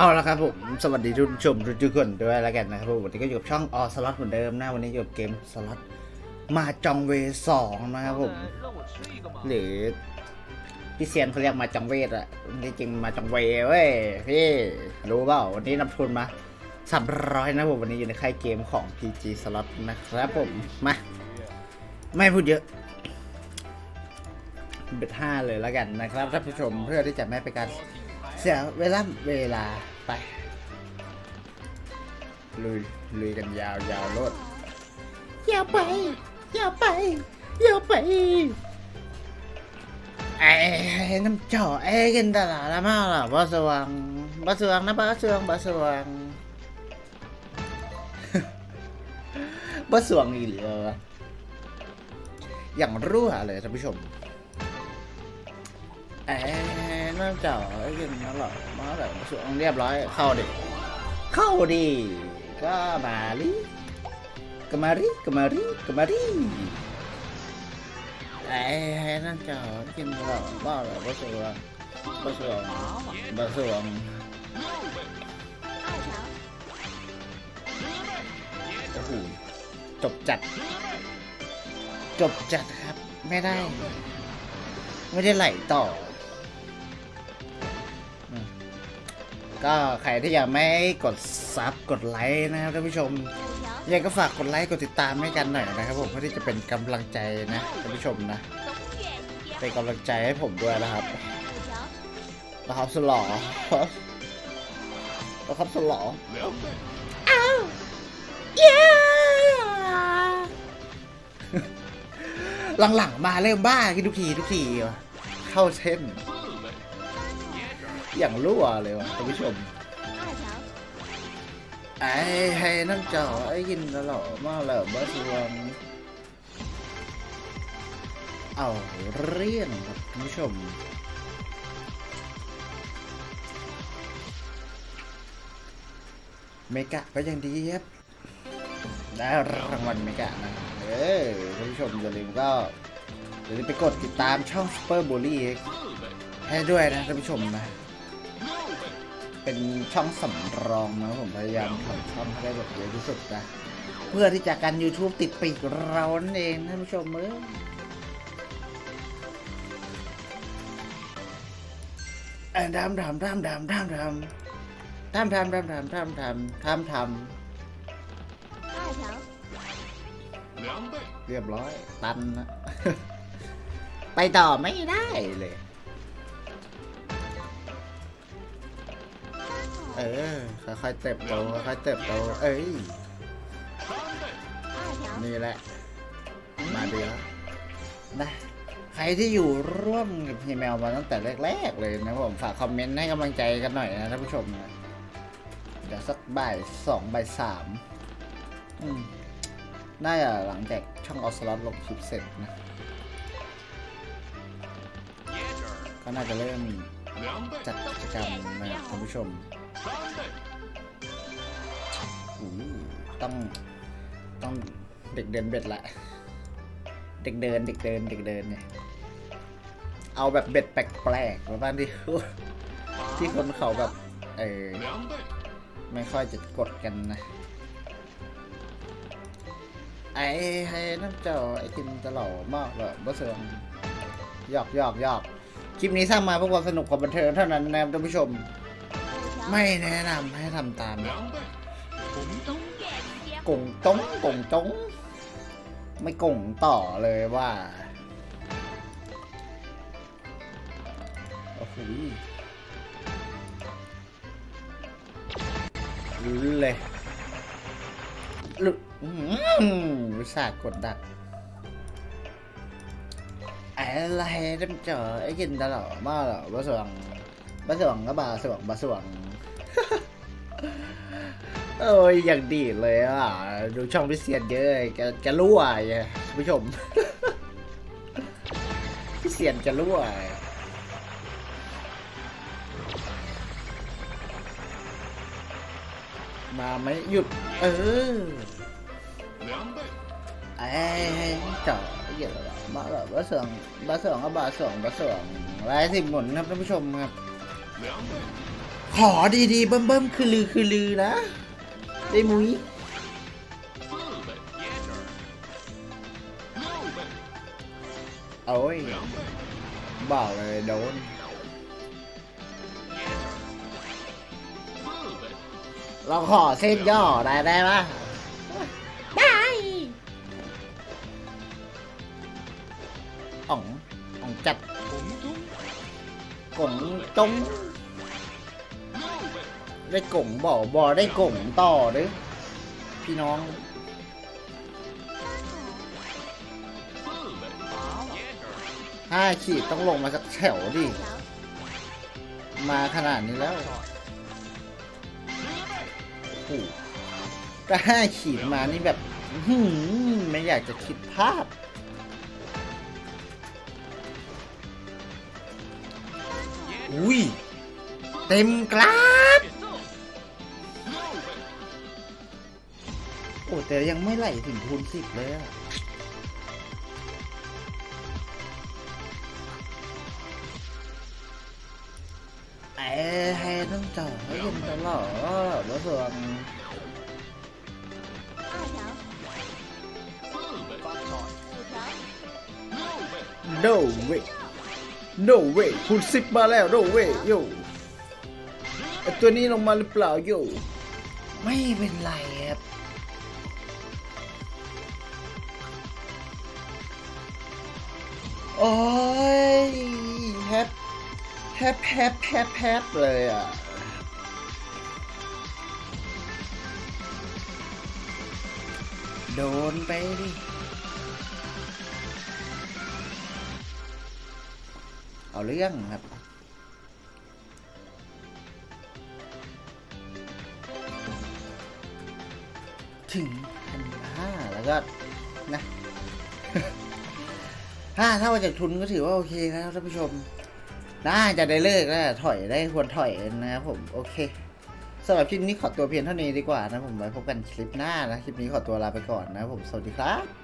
เอาละครับผมสวัสดีทุกชมทุกคนด้วยแล้วกันนะครับผมวันนี้ก็อยู่กับช่องออสล็อตเหมือนเดิมนะวันนี้อยู่กับเกมสล็อตมาจองเวสองนะครับผมหรือพี่เซียนเขาเรียกมาจองเวทอะจริงมาจองเวเว้ยพี่รู้เปล่าวันนี้นำทุนมาสามร้อยนะผมวันนี้อยู่ในค่ายเกมของ PG ล็อตนะครับผมมาไม่พูดเยอะเบ็ดห้าเลยแล้วกันนะครับท่านผู้ชมเพื่อที่จะไม่เป็นการ เสียเวลาเวลาไปลุยลุยกันยาวยาวโลดยาวไปยาวไปยาวไปไอ้น้ำจ่อไอ้กินตลาดละมากล่ะบาสว่างบาสว่างนะบาสว่างบาสว่างบาสว่างอีเหลือวะอย่างรั่วเลยท่านผู้ชมไอ้ น้ำจ่อไอ้กินตลาดมาแบบบาสว่างเรียบร้อยเข้าดิเข้าดิก็มาลิก็มาริก็มาริก็มาริไอ้นั่นเจ้ากินเหล้าบ้าเหรอบ้าสวงบ้าสวงบ้าสวงโอ้โหจบจัด จบจัดครับ ไม่ได้ ไม่ได้ไหลต่อ ก็ใครที่ยังไม่กดซับกดไลค์นะครับท่านผู้ชมยังก็ฝากกดไลค์กดติดตามให้กันหน่อยนะครับผมเพื่อที่จะเป็นกำลังใจนะท่านผู้ชมนะเป็นกำลังใจให้ผมด้วยนะครับนะครับสลอนะครับสลออ้าวเย้หลังๆมาเริ่มบ้ากินทุกทีทุกทีวะเข้าเส้น อย่างรั่วเลยวะท่านผู้ชมไอ้ให้นั่นจ่อไอ้กินตลอดมาเลยบ้าสวงเอาเรียนครับคุณผู้ชมเมกะก็ยังดีครับได้รางวัลเมกะนะ เออท่านผู้ชมอย่าลืมก็อย่าลืมไปกดติดตามช่อง Super Bully ให้ด้วยนะท่านผู้ชมนะ เป็นช่องสำรองนะผมพยายามทำช่องให้ได้แบบเยอะที่สุดนะเพื่อที่จะกัน YouTube ติดปีกเรานั่นเองท่านผู้ชมเอ้ยเอ่อดำดำดำดำดำดำดำดำดำดำดำดำทำทำเรียบร้อย ตันนะ ไปต่อไม่ได้เลย เออ ค่อยๆเติบโตค่อยๆเติบโต เอ้ย นี่แหละ มาดียวนะ ใครที่อยู่ร่วมกับพี่แมวมาตั้งแต่แรกๆเลยนะผมฝากคอมเมนต์ให้กำลังใจกันหน่อยนะท่านผู้ชมนะเดี๋ยวสักบ่ายสองบ่ายสามน่าจะหลังจากช่องออสลอตลงคลิปเสร็จนะ ก็น่าจะเริ่มจัดกิจกรรมนะครับท่านผู้ชม อู้ต้องต้องเด็กเดินเบ็ดแหละเด็กเดินเด็กเดินเด็กเดินเนี่ยเอาแบบเบ็ดแปลกๆมาบ้างที่ที่คนเขาแบบเออไม่ค่อยจะกดกันนะไอ้ให้น้ำเจ้าไอ้กินตลอดมากเลยบ่เสืองหยอกหยอกหยอกคลิปนี้สร้างมาเพื่อความสนุกความบันเทิงเท่านั้นนะครับท่านผู้ชม ไม่แนะนำให้ทำตามนะกงจ้งกงจ้งไม่กงต่อเลยว่า โอ้โหลุ้นเลยลุอื้สากดดักอะไรน้ำจ่อไอ้กินตลอดมากหรอบาสว่างบาสว่างก็บาสว่างบาสว่าง โอ้ยอย่างดีเลยอะ ดูช่องพิเศษเยอะแกแกรั่วไงผู้ชม พิเศษแกรั่วมาไหมหยุด เออไอ้จ่อเยอะแล้วมาแบบบาสว่างบาสว่างก็บาสว่างบาสว่างหลายสิบหมุนครับท่านผู้ชมครับ ขอดีๆ เบิ่มๆ คือลือคือลือนะได้มุ้ยโอ้ยบอกเลยโดนเราขอเส้นย่อได้ได้ปะได้อ๋องอ๋องจัดกงจง ได้กงบ่อบ่ได้กงต่อเด้อพี่น้อง ห้าขีดต้องลงมาสักแถวดิ มาขนาดนี้แล้วโอ้โหแต่ห้าขีดมานี่แบบหือไม่อยากจะคิดภาพอุ้ย เต็มกรา แต่ยังไม่ไหลถึงคูณสิบเลยอไอ้ไฮต้องจ่อให้ยินตลอดรู้สึกโดเวโดเวคูณสิบมาแล้วโดเวโยตัวนี้ลงมาหรือเปล่าโยไม่เป็นไรครับ โอ้ยแฮปแฮปแฮปแฮปแฮปเลยอะโดนไปดิเอาเรื่องครับ ถึงพันห้าแล้วก็นะ ถ้าถ้าว่าจากทุนก็ถือว่าโอเคนะครับท่านผู้ชม น่าจะได้เลิกแล้วถอยได้ควรถอยนะครับผมโอเคสำหรับคลิปนี้ขอตัวเพียงเท่านี้ดีกว่านะผมไว้พบกันคลิปหน้านะ คลิปนี้ขอตัวลาไปก่อนนะครับผมสวัสดีครับ